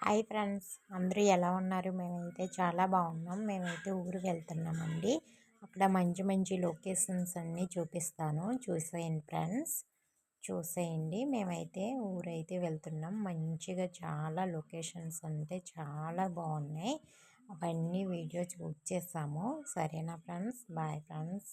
Hi friends అందరూ ఎలా ఉన్నారు? మేమైతే చాలా బాగున్నాం. మేమైతే ఊరు వెళ్తున్నామండి. అక్కడ మంచి మంచి లొకేషన్స్ అన్నీ చూపిస్తాను. చూసేయండి ఫ్రెండ్స్. చూసేయండి. మేమైతే ఊరైతే వెళ్తున్నాం. మంచిగా చాలా లొకేషన్స్ అంటే చాలా బాగున్నాయి. అవన్నీ వీడియోస్ బుక్ చేసాము సరేనా ఫ్రెండ్స్? Bye friends.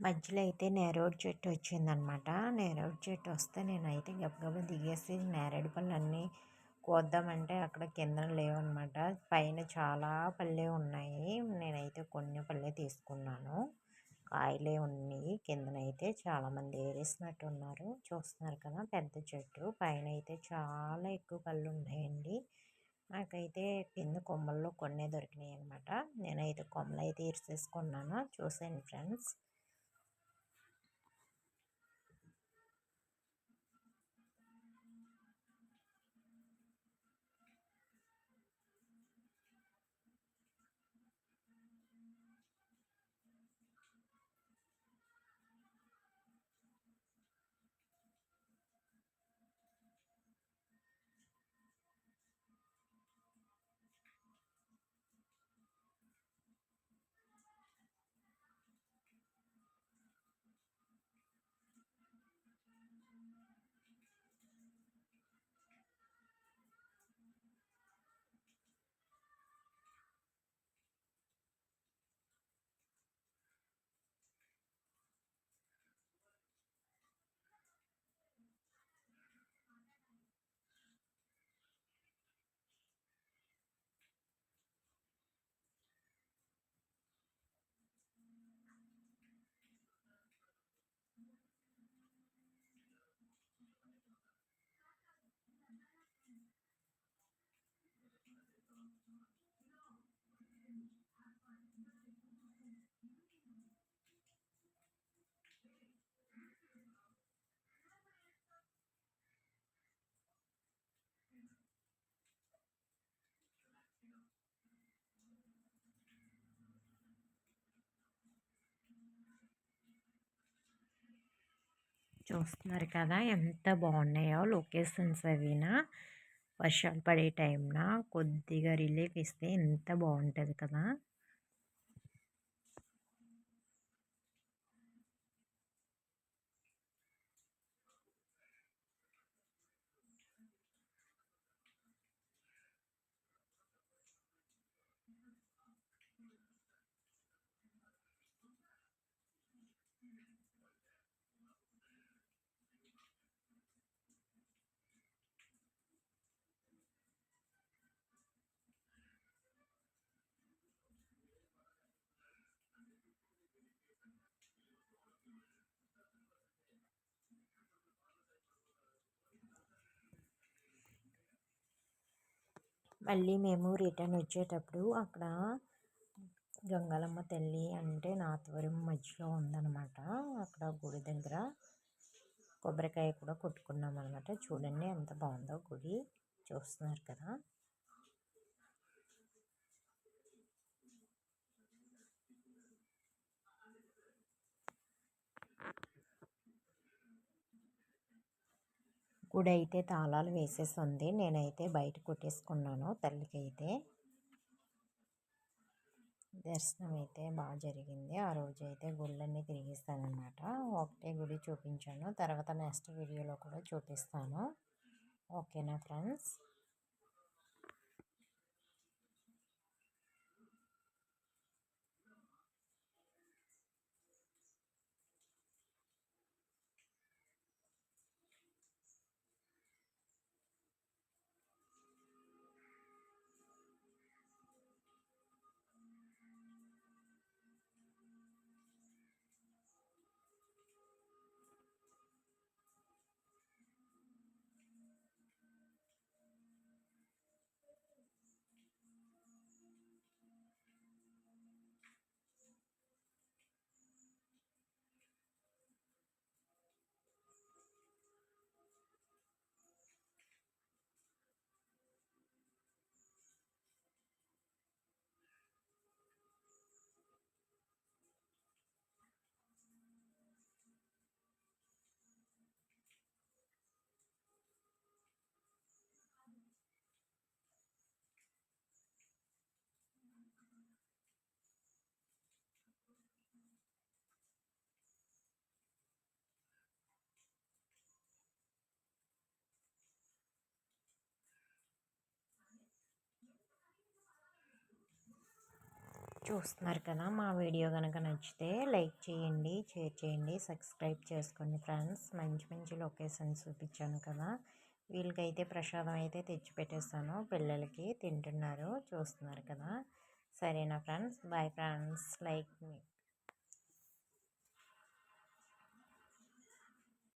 మధ్యలో అయితే నేరేడు చెట్టు వచ్చిందనమాట. నేరేడు చెట్టు వస్తే నేనైతే గబగబా దిగేసి నేరేడు పళ్ళు అన్నీ కోద్దామంటే అక్కడ కింద లేవన్నమాట పైన చాలా పళ్ళే ఉన్నాయి. నేనైతే కొన్ని పళ్ళే తీసుకున్నాను. కాయలే ఉన్నాయి. కిందనైతే చాలామంది ఏరేసినట్టు ఉన్నారు చూస్తున్నారు కదా పెద్ద చెట్టు. పైన అయితే చాలా ఎక్కువ పళ్ళు ఉన్నాయండి. నాకైతే కింద కొమ్మల్లో కొన్నే దొరికినాయి అనమాట నేనైతే కొమ్మలు అయితే ఇరిసేసుకున్నాను చూసాను ఫ్రెండ్స్. చూస్తున్నారు కదా! ఎంత బాగున్నాయో లొకేషన్స్ అవినా. వర్షాలు పడే టైంన కొద్దిగా రిలీఫ్ ఇస్తే ఎంత బాగుంటుంది కదా! మళ్ళీ మేము రిటర్న్ వచ్చేటప్పుడు అక్కడ గంగాలమ్మ తల్లి అంటే నాతవరం మధ్యలో ఉందన్నమాట. అక్కడ గుడి దగ్గర కొబ్బరికాయ కూడా కొట్టుకున్నాం అనమాట చూడండి ఎంత బాగుందో గుడి. చూస్తున్నారు కదా. గుడి అయితే తాళాలు వేసేసి ఉంది నేనైతే బయట కొట్టేసుకున్నాను తల్లికి అయితే దర్శనం అయితే బాగా జరిగింది. ఆ రోజు అయితే గుళ్ళన్నీ తిరిగిస్తానమాట ఒకటే గుడి చూపించాను. తర్వాత నెక్స్ట్ వీడియోలో కూడా చూపిస్తాను. ఓకేనా ఫ్రెండ్స్? చూస్తున్నారు కదా మా వీడియో కనుక నచ్చితే లైక్ చేయండి షేర్ చేయండి సబ్స్క్రైబ్ చేసుకోండి ఫ్రెండ్స్. మంచి మంచి లొకేషన్స్ చూపించాను కదా. వీళ్ళకైతే ప్రసాదం అయితే తెచ్చి పెట్టేస్తాను. పిల్లలకి తింటున్నారు చూస్తున్నారు కదా. సరేనా ఫ్రెండ్స్? Boy friends. లైక్ మీ